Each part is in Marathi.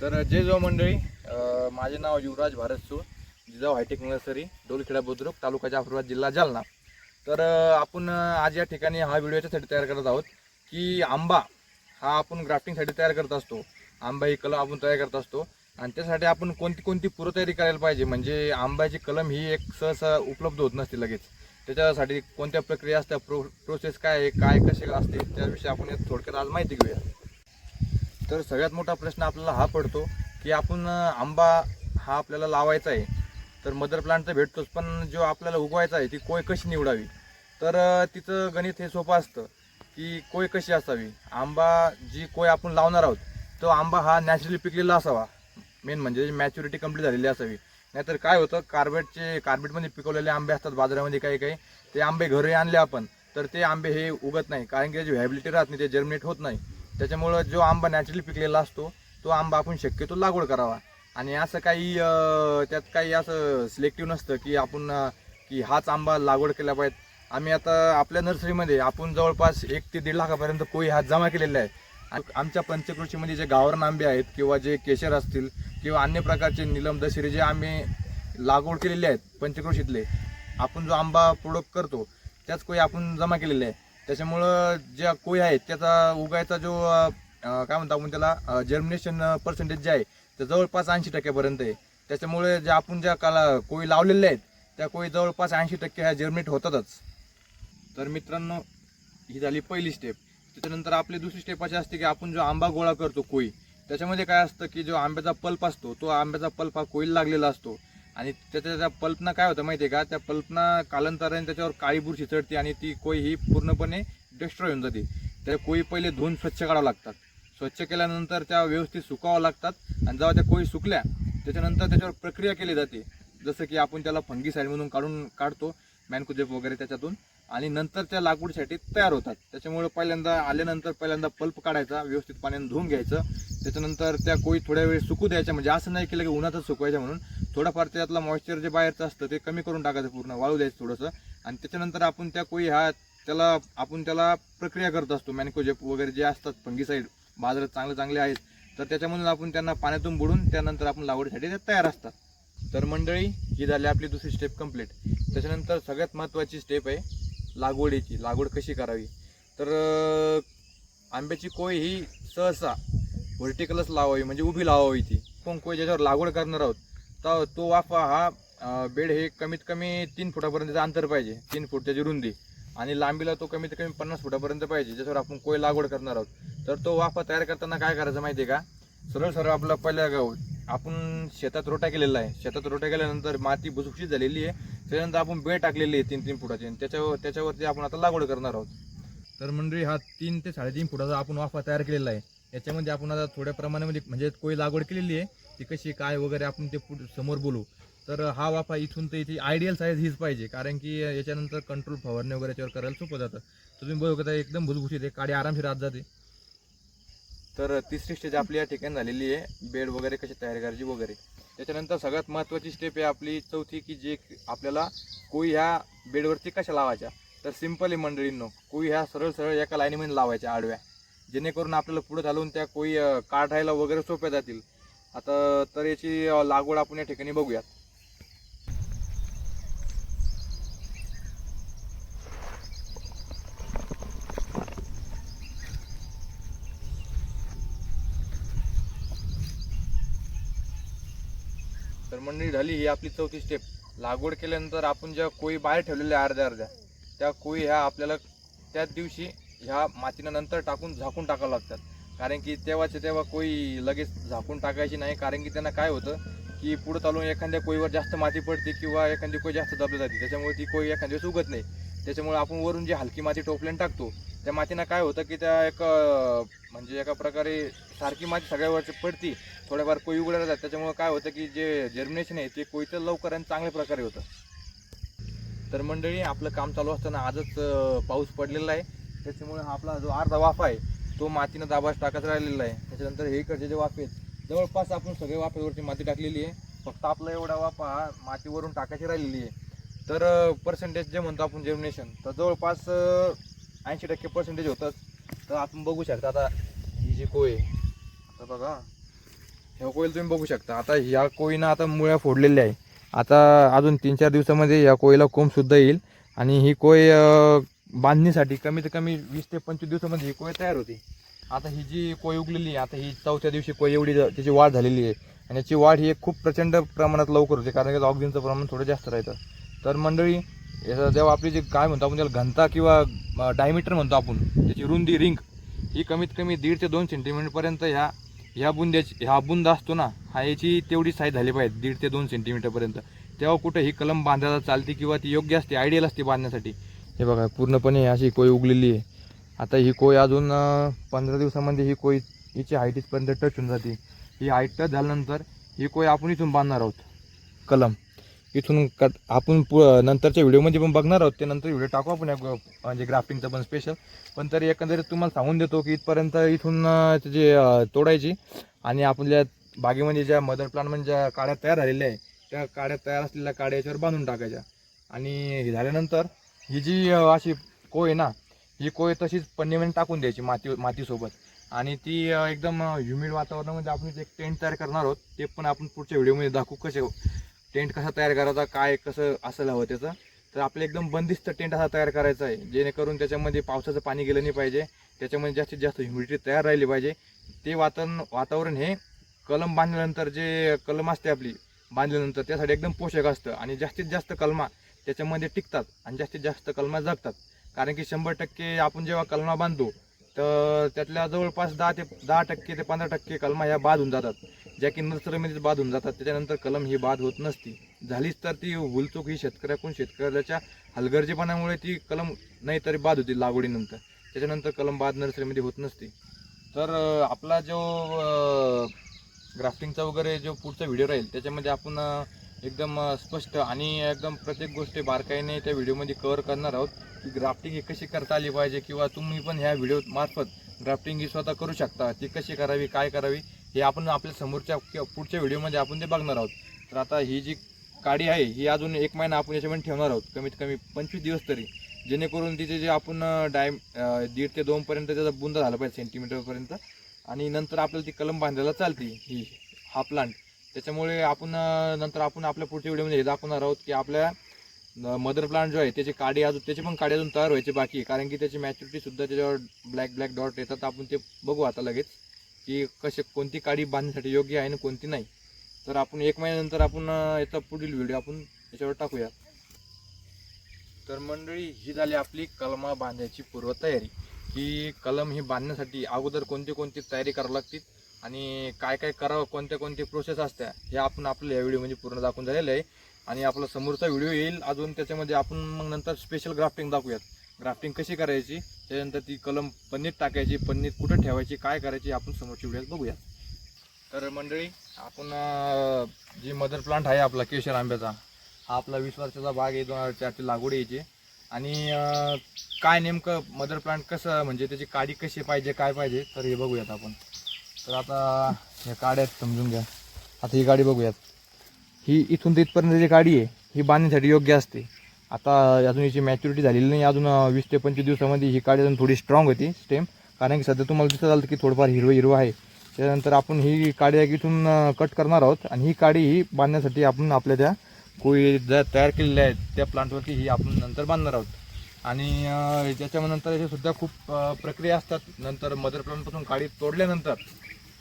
तर जय जो मंडळी. माझे नाव युवराज भारत सू जिजाऊ हायटेक नर्सरी डोलखेडा बुद्रुक तालुका जाफराबाद जिल्हा जालना. तर आपण आज या ठिकाणी हा व्हिडिओ याच्यासाठी तयार करत आहोत की आंबा हा आपण ग्राफ्टिंगसाठी तयार करत असतो. आंबा ही कलम आपण तयार करत असतो. आणि त्यासाठी आपण कोणती कोणती पूर्वतयारी करायला पाहिजे? म्हणजे आंब्याची कलम ही एक सहसा उपलब्ध होत नसते लगेच. त्याच्यासाठी कोणत्या प्रक्रिया असतात प्रो प्रोसेस काय आहे काय कसे असते त्याविषयी आपण थोडक्यात आज माहिती घेऊया. तर सगळ्यात मोठा प्रश्न आपल्याला हा पडतो की आपण आंबा हा आपल्याला लावायचा आहे तर मदर प्लांट तर भेटतोच पण जो आपल्याला उगवायचा आहे ती कोय कशी निवडावी? तर तिचं गणित हे सोपं असतं की कोय कशी असावी? आंबा जी कोय आपण लावणार आहोत तो आंबा हा नॅचरली पिकलेला असावा. मेन म्हणजे मॅच्युरिटी कंप्लीट झालेली असावी. नाहीतर काय होतं कार्बेटचे कार्बेटमध्ये पिकवलेले आंबे असतात बाजारामध्ये काही काही ते आंबे घरी आणले आपण तर ते आंबे हे उगत नाही कारण की त्याची व्हॅबिलिटी राहत नाही ते जर्मिनेट होत नाही. त्याच्यामुळं जो आंबा नॅचरली पिकलेला असतो तो आंबा आपण शक्यतो लागवड करावा. आणि असं काही त्यात काही असं सिलेक्टिव्ह नसतं की आपण की हाच आंबा लागवड केला पाहिजे. आम्ही आता आपल्या नर्सरीमध्ये आपण जवळपास एक ते दीड लाखापर्यंत कोळी हात जमा केलेले आहे. आमच्या पंचकृषीमध्ये जे गावरान आंबे आहेत किंवा जे केशर असतील किंवा अन्य प्रकारचे निलम दशेरी जे आम्ही लागवड केलेले आहेत पंचकृषीतले आपण जो आंबा प्रोडक्ट करतो त्याच कोळी आपण जमा केलेले आहे. त्याच्यामुळं ज्या कोळी आहेत त्याचा उगायचा जो काय म्हणतो आपण त्याला जर्मिनेशन पर्सेंटेज जे आहे ते जवळपास ऐंशी टक्क्यापर्यंत आहे. त्याच्यामुळे ज्या आपण ज्या काला कोळी लावलेल्या आहेत त्या कोळी जवळपास ऐंशी टक्के ह्या जर्मिनेट होतातच. तर मित्रांनो ही झाली पहिली स्टेप त्याच्यानंतर आपली दुसरी स्टेप अशी असते की आपण जो आंबा गोळा करतो कोळी त्याच्यामध्ये काय असतं की जो आंब्याचा पल्प असतो तो आंब्याचा पल्प हा कोळीला लागलेला असतो. आणि त्याच्या त्या पल्पना काय होतं माहिती आहे का? त्या पल्पना कालांतराने त्याच्यावर काळी बुरशी चढते आणि ती कोळी ही पूर्णपणे डिस्ट्रॉय होऊन जाते. त्या कोळी पहिले धुवून स्वच्छ काढावं लागतात. स्वच्छ केल्यानंतर त्या व्यवस्थित सुकावं लागतात आणि जेव्हा त्या कोळी सुकल्या त्याच्यानंतर त्याच्यावर प्रक्रिया केली जाते. जसं की आपण त्याला फंगी साईडमधून काढून काढतो मॅनकुजेप वगैरे त्याच्यातून. आणि नंतर त्या लागवडीसाठी तयार होतात. त्याच्यामुळे पहिल्यांदा आल्यानंतर पहिल्यांदा पल्प काढायचा व्यवस्थित पाण्याने धुवून घ्यायचं. त्याच्यानंतर त्या कोळी थोड्या वेळ सुकू द्यायच्या म्हणजे असं नाही केलं की उन्हातच सुकवायच्या म्हणून. थोडाफार त्यातला मॉइश्चर जे बाहेरचं असतं ते कमी करून टाकायचं पूर्ण वाळू द्यायचं थोडंसं. आणि त्याच्यानंतर आपण त्या कोळी हा त्याला आपण त्याला प्रक्रिया करत असतो मॅनिकोजेप वगैरे जे असतात फंगीसाईड बाजारात चांगले चांगले आहेत. तर त्याच्यामधून आपण त्यांना पाण्यातून बुडून त्यानंतर आपण लागवडीसाठी ते तयार असतात. तर मंडळी ही झाली आपली दुसरी स्टेप कंप्लीट त्याच्यानंतर सगळ्यात महत्त्वाची स्टेप आहे लागवडीची लागवड कशी करावी? तर आंब्याची कोय ही सहसा व्हर्टिकलच लावावी म्हणजे उभी लावावी ती. कोण कोय ज्याच्यावर लागवड करणार आहोत तर तो वाफा हा बेड हे कमीत कमी तीन फुटापर्यंतचं अंतर पाहिजे तीन फूट त्याची रुंदी. आणि लांबीला तो कमीत कमी पन्नास फुटापर्यंत पाहिजे ज्याच्यावर आपण कोय लागवड करणार आहोत. तर तो वाफा तयार करताना काय करायचं माहिती आहे का? सरळ सरळ आपला पहिल्या गाव आपण शेतात रोटा केलेला आहे. शेतात रोटा केल्यानंतर माती भुसभुशीत झालेली आहे. त्याच्यानंतर आपण बे टाकलेली आहे तीन तीन फुटाची. आणि त्याच्यावर त्याच्यावरती आपण आता लागवड करणार आहोत. तर मंडळी हा तीन ते साडेतीन फुटाचा आपण वाफा तयार केलेला आहे. याच्यामध्ये आपण आता थोड्या प्रमाणामध्ये म्हणजे कोई लागवड केलेली आहे. ती कशी काय वगैरे आपण ते समोर बोलू. तर हा वाफा इथून तर इथे आयडियल साईज हीच पाहिजे. कारण की याच्यानंतर कंट्रोल फवारणी वगैरे याच्यावर करायला सोपं जातं. तुम्ही बघू का एकदम भुसभुशीत आहे. काडी आरामशीर आत जाते. तर तिसरी स्टेज आपली या ठिकाणी झालेली आहे. बेड वगैरे कशी तयार करायची वगैरे. त्याच्यानंतर सगळ्यात महत्त्वाची स्टेप आहे आपली चौथी की जे आपल्याला कोई ह्या बेडवरती कशा लावायच्या. तर सिम्पली आहे मंडळींनो कोई ह्या सरळ सरळ एका लाईनीमध्ये लावायच्या आडव्या. जेणेकरून आपल्याला पुढे घालून त्या कोई काढायला वगैरे सोप्या जातील. आता तर याची लागवड आपण या ठिकाणी बघूयात. मंडळी झाली ही आपली चौथी स्टेप लागवड केल्यानंतर आपण ज्या कोळी बाहेर ठेवलेल्या अर्ध्या अर्ध्या त्या कोळी ह्या आपल्याला त्याच दिवशी ह्या मातीनं नंतर टाकून झाकून टाकावं लागतात. कारण की तेव्हाच्या तेव्हा कोळी लगेच झाकून टाकायची नाही कारण की त्यांना काय होतं की पुढं चालून एखाद्या कोळीवर जास्त माती पडते किंवा एखादी कोळी जास्त दबली जाते. त्याच्यामुळे ती कोळी एखाद्या दिवस उगत नाही. त्याच्यामुळे आपण वरून जी हलकी माती टोपल्याने टाकतो त्या मातीनं काय होतं की त्या एक म्हणजे एका प्रकारे सारखी माती सगळ्यावरची पडती थोड्याफार कोळी उघड्या जातात. त्याच्यामुळे काय होतं की जे जर्मिनेशन आहे ते कोळीचं लवकर आणि चांगल्या प्रकारे होतं. तर मंडळी आपलं काम चालू असताना आजच पाऊस पडलेला आहे. त्याच्यामुळे हा आपला जो अर्धा वाफा आहे तो मातीनं दाबास टाकत राहिलेला आहे. त्याच्यानंतर हे इकडचे जे वाफे आहेत जवळपास आपण सगळ्या वाफेवरती माती टाकलेली आहे. फक्त आपला एवढा वाफा हा मातीवरून टाकायची राहिलेली आहे. तर पर्सेंटेज जे म्हणतो आपण जर्मिनेशन तर जवळपास ऐंशी टक्के पर्सेंटेज होतंच. तर आपण बघू शकता आता ही जी कोय आहे आता बघा. ह्या कोयल तुम्ही बघू शकता. आता ह्या कोयीनं आता मुळ्या फोडलेल्या आहे. आता अजून तीन चार दिवसामध्ये या कोयला कोंबसुद्धा येईल. आणि ही कोय बांधणीसाठी कमीत कमी वीस ते पंचवीस दिवसामध्ये ही कोय तयार होती. आता ही जी कोय उगलेली आहे आता ही चौथ्या दिवशी कोय एवढी त्याची वाढ झालेली आहे. आणि याची वाढ ही खूप प्रचंड प्रमाणात लवकर होते कारण की ऑक्सिजनचं प्रमाण थोडं जास्त राहतं तर मंडळी याचा जेव्हा आपली जी काय म्हणतो आपण त्याला घनता किंवा डायमीटर म्हणतो आपण त्याची रुंदी रिंग ही कमीत कमी दीड ते दोन सेंटीमीटरपर्यंत ह्या ह्या बुंद्याची ह्या बुंद असतो ना हा याची तेवढी साईज झाली पाहिजे दीड ते दोन सेंटीमीटरपर्यंत तेव्हा कुठं ही कलम बांधायला चालते किंवा ती योग्य असते आयडियल असते बांधण्यासाठी. हे बघा पूर्णपणे अशी कोय उगलेली आहे. आता ही कोय अजून पंधरा दिवसामध्ये ही कोय हिची हाईट इथपर्यंत टच होऊन जाते. ही हाईट टच झाल्यानंतर ही कोय आपण इथून बांधणार आहोत. कलम. इथून कट आपण पु नंतरच्या व्हिडिओमध्ये पण बघणार आहोत. ते नंतर व्हिडिओ टाकू आपण या म्हणजे ग्राफ्टिंगचं पण स्पेशल पण तरी एकंदरीत तुम्हाला सांगून देतो की इथपर्यंत इथून त्याची तोडायची आणि आपल्या बागेमध्ये ज्या मदर प्लांटमध्ये म्हणजे ज्या काड्या तयार झालेल्या आहे त्या काड्या तयार असलेल्या काड्या याच्यावर बांधून टाकायच्या. आणि हे झाल्यानंतर ही जी अशी कोय आहे ना ही कोय तशीच पन्नीमध्ये टाकून द्यायची माती मातीसोबत. आणि ती एकदम ह्युमिड वातावरणामध्ये आपण एक टेंट तयार करणार आहोत. ते पण आपण पुढच्या व्हिडिओमध्ये दाखवू कसे टेंट कसा तयार करायचा काय कसं असायला हवं त्याचं तर आपलं एकदम बंदिस्त टेंट असा तयार करायचा आहे जेणेकरून त्याच्यामध्ये पावसाचं पाणी गेलं नाही पाहिजे त्याच्यामध्ये जास्तीत जास्त ह्युमिडिटी तयार राहिली पाहिजे. ते वातावरण वातावरण हे कलम बांधल्यानंतर जे कलम असते आपली बांधल्यानंतर त्यासाठी एकदम पोषक असतं आणि जास्तीत जास्त कलमा त्याच्यामध्ये टिकतात आणि जास्तीत जास्त कलमा जगतात. कारण की शंभर टक्के आपण जेव्हा कलमा बांधतो तर त्यातल्या जवळपास दहा ते दहा टक्के ते पंधरा टक्के कलमा ह्या बाद होऊन जातात. ज्या की नर्सरीमध्ये बाद होऊन जातात त्याच्यानंतर कलम ही बाद होत नसती. झालीच तर ती हुलचूक ही शेतकऱ्याकडून शेतकऱ्याच्या हलगर्जीपणामुळे ती कलम नाही तरी बाद होती लागवडीनंतर. त्याच्यानंतर कलम बाद नर्सरीमध्ये होत नसते. तर आपला जो ग्राफ्टिंगचा वगैरे जो पुढचा व्हिडिओ राहील त्याच्यामध्ये आपण एकदम स्पष्ट आणि एकदम प्रत्येक गोष्टी बारकाईने त्या व्हिडिओमध्ये कव्हर करणार आहोत. की ग्राफ्टिंग ही कशी करता आली पाहिजे किंवा तुम्ही पण ह्या व्हिडिओ मार्फत ग्राफ्टिंग ही स्वतः करू शकता. ती कशी करावी काय करावी हे आपण आपल्या समोरच्या किंवा पुढच्या व्हिडिओमध्ये आपण ते बघणार आहोत. तर आता ही जी काडी आहे ही अजून एक महिना आपण याच्यामध्ये ठेवणार आहोत. कमीत कमी पंचवीस दिवस तरी. जेणेकरून तिचे जे आपण डायम डाय दीड ते दोनपर्यंत त्याचा बुंद झाला पाहिजे सेंटीमीटरपर्यंत आणि नंतर आपल्याला ती कलम बांधायला चालते ही हा प्लांट त्याच्यामुळे आपण नंतर आपण आपल्या पुढच्या व्हिडिओमध्ये हे दाखवणार आहोत की आपल्या मदर प्लांट जो आहे त्याची काडी अजून त्याची पण काडी अजून तयार व्हायची बाकी आहे. कारण की त्याची मॅच्युरिटीसुद्धा त्याच्यावर ब्लॅक ब्लॅक डॉट येतात. आपण ते बघू आता लगेच. की कसे कोणती काडी बांधण्यासाठी योग्य आहे आणि कोणती नाही. तर आपण एक महिन्यानंतर आपण याचा पुढील व्हिडिओ आपण याच्यावर टाकूया. तर मंडळी ही झाली आपली कलमा बांधायची पूर्वतयारी. ही कलम ही बांधण्यासाठी अगोदर कोणती कोणती तयारी करावी लागते आणि काय काय करावं कोणत्या कोणत्या प्रोसेस असत्या हे आपण आपल्या या व्हिडिओमध्ये पूर्ण दाखवून झालेलं आहे. आणि आपला समोरचा व्हिडिओ येईल अजून त्याच्यामध्ये आपण मग नंतर स्पेशल ग्राफ्टिंग दाखवूयात. ग्राफ्टिंग कशी करायची? त्याच्यानंतर ती कलम पन्नीत टाकायची पन्नीत कुठं ठेवायची काय करायची आपण समोरच्या व्हिडिओत बघूया तर मंडळी आपण जी मदर प्लांट आहे आपला केशर आंब्याचा हा आपला वीस वर्षाचा बाग आहे दोन हजार चारची लागवड यायची. आणि काय नेमकं मदर प्लांट कसं म्हणजे त्याची काडी कशी पाहिजे काय पाहिजे तर हे बघूयात आपण. तर आता ह्या काड्यात आहेत समजून घ्या. आता ही गाडी बघूयात. ही इथून तिथपर्यंत जी गाडी आहे ही बांधण्यासाठी योग्य असते. आता अजून याची मॅच्युरिटी झालेली नाही. अजून वीस ते पंचवीस दिवसामध्ये ही काडी अजून थोडी स्ट्रॉंग होती स्टेम कारण की सध्या तुम्हाला दिसत आलं की थोडंफार हिरवं हिरवं आहे. त्यानंतर आपण ही काडी इथून कट करणार आहोत. आणि ही काडी ही बांधण्यासाठी आपण आपल्या त्या कोळी ज्या तयार केलेल्या आहेत त्या प्लांटवरती ही आपण नंतर बांधणार आहोत. आणि त्याच्यानंतर याच्या सुद्धा खूप प्रक्रिया असतात. नंतर मदर प्लांटपासून काडी तोडल्यानंतर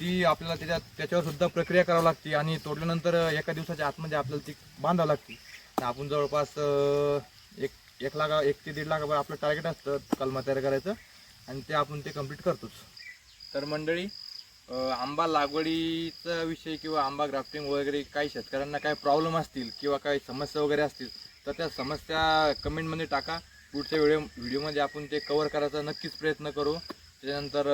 ती आपल्याला त्याच्यात त्याच्यावर सुद्धा प्रक्रिया करावी लागते. आणि तोडल्यानंतर एका दिवसाच्या आतमध्ये आपल्याला ती बांधावं लागते. आपण जवळपास एक एक लाख एक ते दीड लाखापर्यंत आपलं टार्गेट असतं कलमा तयार करायचं. आणि ते आपण ते कंप्लीट करतोच. तर मंडळी आंबा लागवडीचा विषय किंवा आंबा ग्राफ्टिंग वगैरे काही शेतकऱ्यांना काही प्रॉब्लेम असतील किंवा काही समस्या वगैरे असतील तर त्या समस्या कमेंटमध्ये टाका. पुढच्या व्हिडिओ व्हिडिओमध्ये आपण ते कवर करायचा नक्कीच प्रयत्न करू. त्याच्यानंतर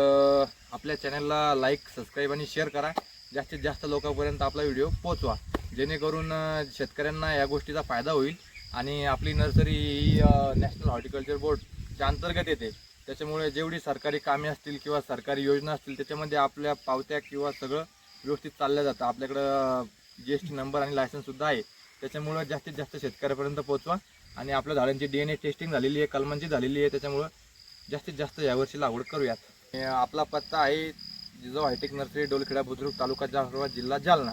आपल्या चॅनलला लाईक सबस्क्राईब आणि शेअर करा. जास्तीत जास्त लोकांपर्यंत आपला व्हिडिओ पोचवा जेणेकरून शेतकऱ्यांना या गोष्टीचा फायदा होईल आणि आपली नर्सरी ही नॅशनल हॉर्टिकल्चर बोर्डच्या अंतर्गत येते. त्याच्यामुळे जेवढी सरकारी कामे असतील किंवा सरकारी योजना असतील त्याच्यामध्ये आपल्या पावत्या किंवा सगळं व्यवस्थित चाललं जातं. आपल्याकडं जी एस टी नंबर आणि लायसन्ससुद्धा आहे. त्याच्यामुळं जास्तीत जास्त शेतकऱ्यापर्यंत पोहोचवा आणि आपल्या झाडांची डी एन ए टेस्टिंग झालेली आहे कलमांची झालेली आहे. त्याच्यामुळं जास्तीत जास्त यावर्षी लागवड करूयात. आपला पत्ता आहे जिजाऊ हायटेक नर्सरी डोलखेडा बुद्रुक तालुका जाफराबाद जिल्हा जालना.